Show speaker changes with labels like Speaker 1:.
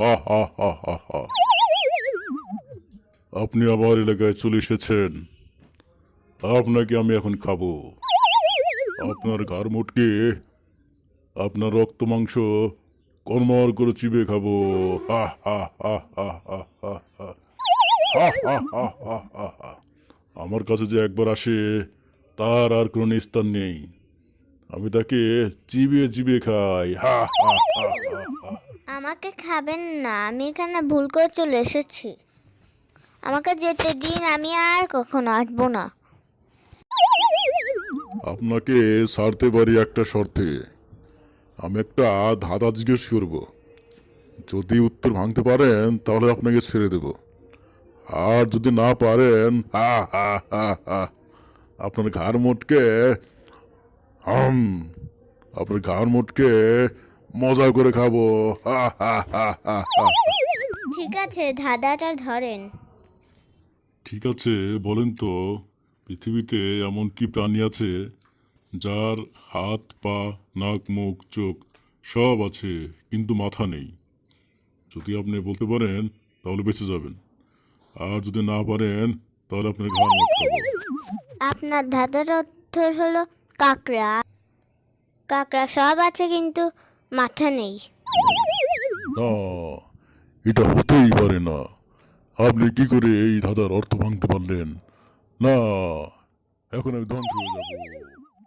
Speaker 1: হা হা আপনি আমার এলাকায় চলে এসেছেন আপনাকে আমি এখন খাব আপনার ঘর মুটকে আপনার রক্ত মাংস কর্মর করে চিবে খাব হা হা হা হা হা হা হা হা হা হা। আমার কাছে যে একবার আসে তার আর কোনো নিস্তার নেই আমি তাকে চিবিয়ে চিবিয়ে খাই হা হা হা হা হা
Speaker 2: আমাকে খাবেন না, আমি এখানে ভুল করে চলে এসেছি। আমাকে যেতে দিন, আমি আর কখনো আসব না।
Speaker 1: আপনাকে ছাড়তে পারি একটা শর্তে। আমি একটা ধাঁধা জিজ্ঞেস করব। যদি উত্তর ভাঙতে পারেন, তাহলে আপনাকে ছেড়ে দেব। আর যদি না পারেন, হা হা হা হা, আপনার ঘাড় মোটকে আপনার ঘাড় মোটকে মজা করে খাব।
Speaker 2: ঠিক আছে ধাঁধাটা ধরেন।
Speaker 1: ঠিক আছে বলেন তো পৃথিবীতে এমন কি প্রাণী আছে যার হাত পা নাক মুখ চোখ সব আছে কিন্তু মাথা নেই? যদি আপনি বলতে পারেন তাহলে বেঁচে যাবেন। আর যদি না পারেন তাহলে আপনার মটকাবো
Speaker 2: আপনার ধাঁধার উত্তর হলো কাঁকড়া। কাকড়া সব আছে কিন্তু মাথা নেই।
Speaker 1: না, এটা হতেই পারে না। আপনি কি করে এই ধাঁধার অর্থ ভাঙতে পারলেন? না, এখন আমি ধ্বংস হয়ে যাব।